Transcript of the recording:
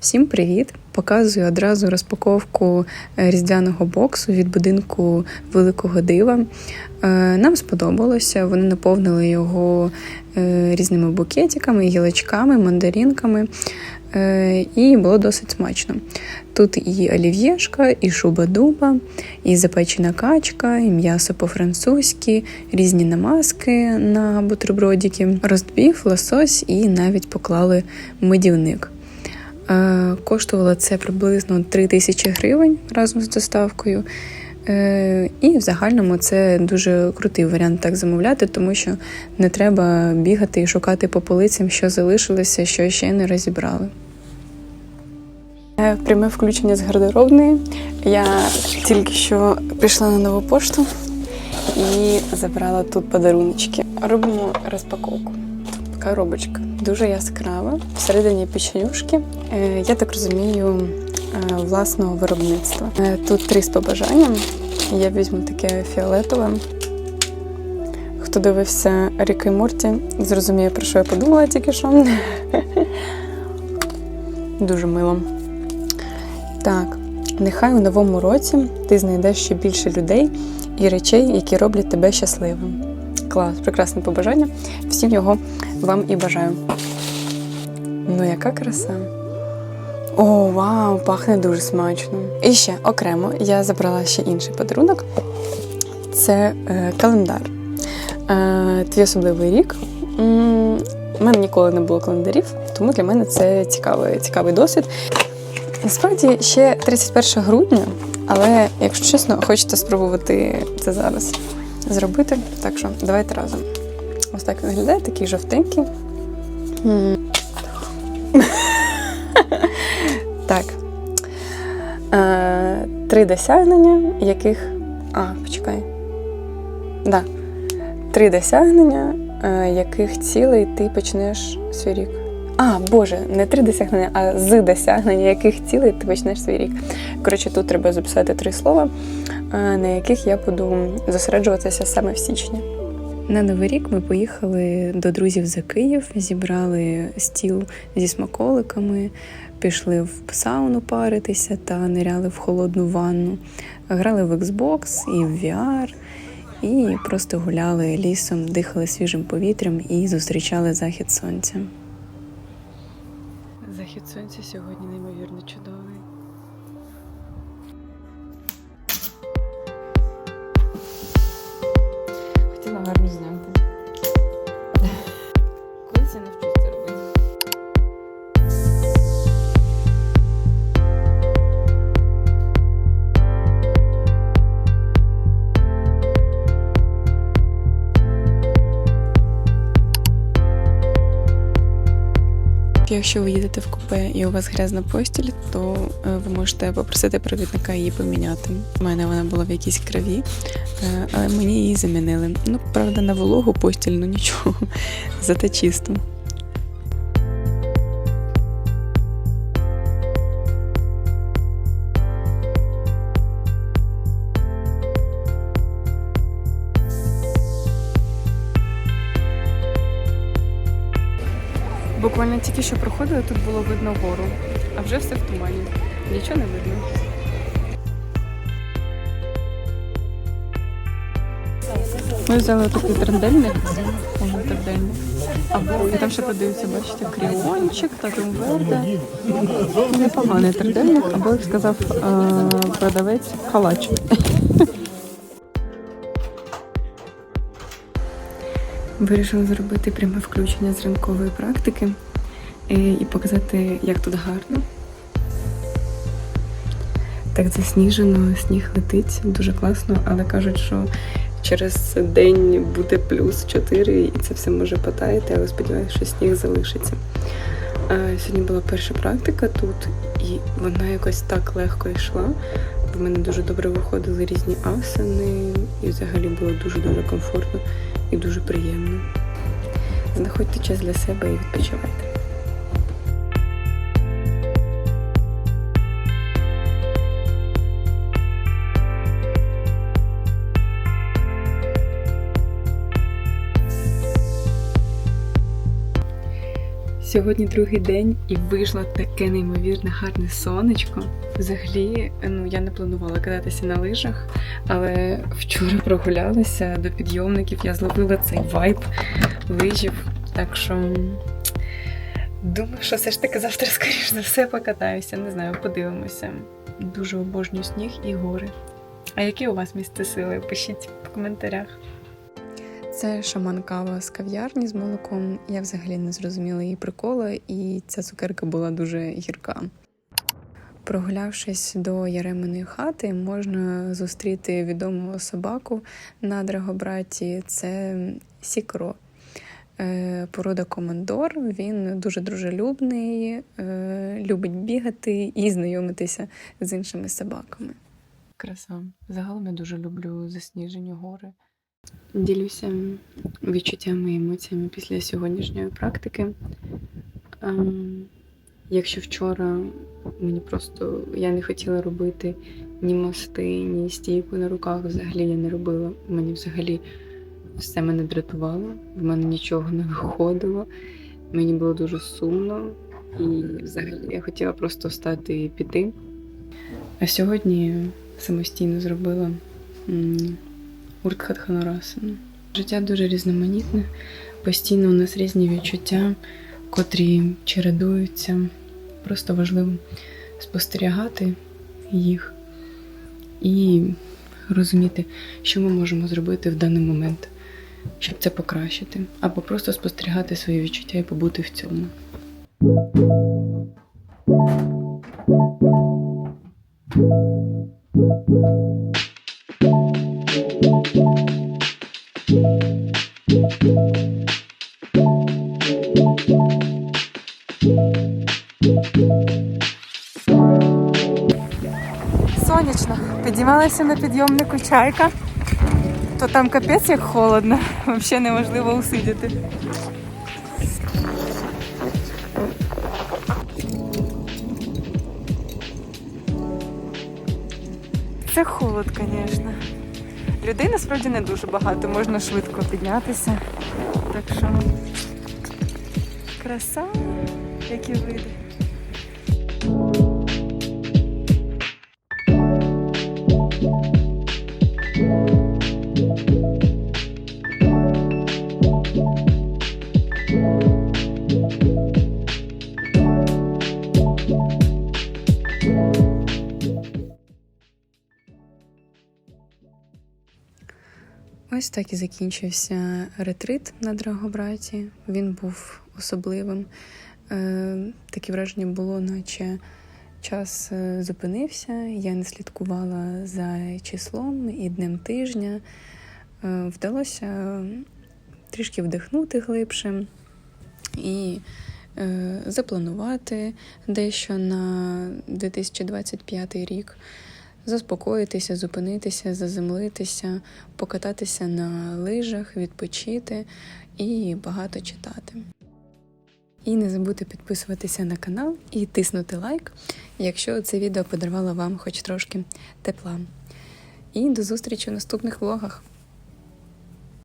Всім привіт! Показую одразу розпаковку е, різдвяного боксу від будинку Великого Дива. Е, Нам сподобалося, вони наповнили його е, різними букетиками, гілочками, мандаринками. Е, І було досить смачно. Тут і олів'єшка, і шуба-дуба, і запечена качка, і м'ясо по-французьки, різні намазки на бутербродики, роздбів, лосось і навіть поклали медівник. Е, Коштувало це приблизно 3 тисячі гривень разом з доставкою. Е, І в загальному це дуже крутий варіант так замовляти, тому що не треба бігати і шукати по полицям, що залишилося, що ще не розібрали. Е, Пряме включення з гардеробної. Я тільки що прийшла на нову пошту і забрала тут подаруночки. Робимо розпаковку. Така коробочка дуже яскрава. Всередині печенюшки. Е, Я так розумію, е, власного виробництва. Е, Тут три з побажанням. Я візьму таке фіолетове. Хто дивився Ріки Мурті, зрозуміє, про що я подумала тільки що. Дуже мило. Так, нехай у новому році ти знайдеш ще більше людей і речей, які роблять тебе щасливим. Клас, прекрасне побажання. Всім його вам і бажаю. Ну, яка краса. О, вау, пахне дуже смачно. І ще окремо я забрала ще інший подарунок. Це е, календар. Е, твій особливий рік. У мене ніколи не було календарів, тому для мене це цікавий, цікавий досвід. Насправді ще 31 грудня, але якщо чесно, хочете спробувати це зараз зробити. Так що давайте разом. Ось так виглядає, такий жовтенький. Так. Е, Три досягнення, яких. А, почекай. Да. Три досягнення, е, яких цілей ти почнеш свій рік. А, Боже, не три досягнення, а з досягнення, яких цілей ти почнеш свій рік. Коротше, тут треба записати три слова, е, на яких я буду зосереджуватися саме в січні. На Новий рік ми поїхали до друзів за Київ, зібрали стіл зі смаколиками, пішли в сауну паритися та ниряли в холодну ванну, грали в Xbox і в VR, і просто гуляли лісом, дихали свіжим повітрям і зустрічали захід сонця. Захід сонця сьогодні неймовірно чудовий. Хотіла гарно зняти. Якщо ви їдете в купе і у вас грязна постіль, то е, ви можете попросити провідника її поміняти. У мене вона була в якійсь крові, е, але мені її замінили. Ну, правда, на вологу постіль, ну нічого, зате чисто. Тільки що проходили, тут було видно гору, а вже все в тумані. Нічого не видно. Ми взяли такий трендельник. Або і там ще продаються, бачите, кріончик, татум верде. Непоганий трендельник, або як сказав е, продавець халач. Вирішила зробити пряме включення з ранкової практики і показати, як тут гарно. Так засніжено, сніг летить, дуже класно, але кажуть, що через день буде плюс 4 і це все може потаяти, але сподіваюся, що сніг залишиться. Сьогодні була перша практика тут, і вона якось так легко йшла. В мене дуже добре виходили різні асани, і взагалі було дуже-дуже комфортно і дуже приємно. Знаходьте час для себе і відпочивайте. Сьогодні другий день і вийшло таке неймовірне гарне сонечко. Взагалі, ну я не планувала кататися на лижах, але вчора прогулялася до підйомників. Я зловила цей вайб лижів. Так що думаю, що все ж таки завтра, скоріш за все, покатаюся. Не знаю, подивимося. Дуже обожнюю сніг і гори. А які у вас місце сили? Пишіть в коментарях. Це шаман кава з кав'ярні з молоком. Я взагалі не зрозуміла її приколу, і ця цукерка була дуже гірка. Прогулявшись до Яреминої хати, можна зустріти відомого собаку на Драгобраті. Це Сікро. Е, Порода командор. Він дуже дружелюбний, е, любить бігати і знайомитися з іншими собаками. Краса. Загалом я дуже люблю засніжені гори. Ділюся відчуттями і емоціями після сьогоднішньої практики. Ем, Якщо вчора мені просто я не хотіла робити ні мости, ні стійку на руках, взагалі я не робила. Мені взагалі все мене дратувало, в мене нічого не виходило. Мені було дуже сумно, і взагалі я хотіла просто встати і піти. А сьогодні самостійно зробила м, Життя дуже різноманітне, постійно у нас різні відчуття, котрі чередуються. Просто важливо спостерігати їх і розуміти, що ми можемо зробити в даний момент, щоб це покращити, або просто спостерігати свої відчуття і побути в цьому. Сонячно. Підіймалася на підйомнику чайка, то там капець як холодно, взагалі неможливо усидіти. Це холод, звісно. Людей насправді не дуже багато, можна швидко піднятися. Так що краса, які види. Ось так і закінчився ретрит на Драгобраті. Він був особливим. Е, таке враження було, наче час е, зупинився. Я не слідкувала за числом і днем тижня. Е, вдалося трішки вдихнути глибше і запланувати дещо на 2025 рік заспокоїтися, зупинитися, заземлитися, покататися на лижах, відпочити і багато читати. І не забудьте підписуватися на канал і тиснути лайк, якщо це відео подарувало вам хоч трошки тепла. І до зустрічі в наступних влогах!